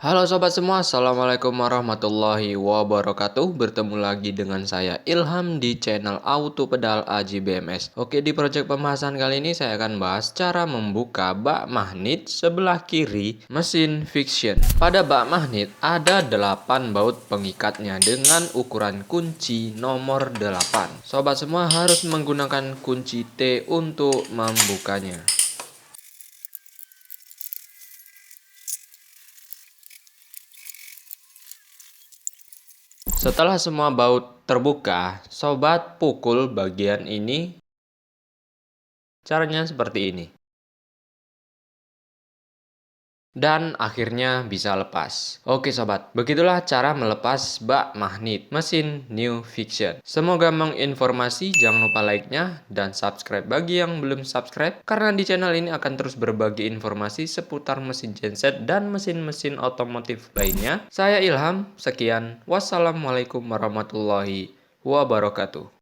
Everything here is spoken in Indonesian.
Halo sobat semua, Assalamualaikum warahmatullahi wabarakatuh. Bertemu lagi dengan saya Ilham di channel Auto Pedal Aji BMS Oke di project pembahasan kali ini saya akan bahas cara membuka bak magnet sebelah kiri mesin fiction. Pada bak magnet ada 8 baut pengikatnya dengan ukuran kunci nomor 8 Sobat semua harus menggunakan kunci T untuk membukanya Setelah semua baut terbuka, sobat pukul bagian ini. Caranya seperti ini. Dan akhirnya bisa lepas. Oke sobat, begitulah cara melepas bak magnet mesin New Fiction. Semoga menginformasi, jangan lupa like-nya dan subscribe bagi yang belum subscribe karena di channel ini akan terus berbagi informasi seputar mesin genset dan mesin-mesin otomotif lainnya. Saya Ilham, sekian. Wassalamualaikum warahmatullahi wabarakatuh.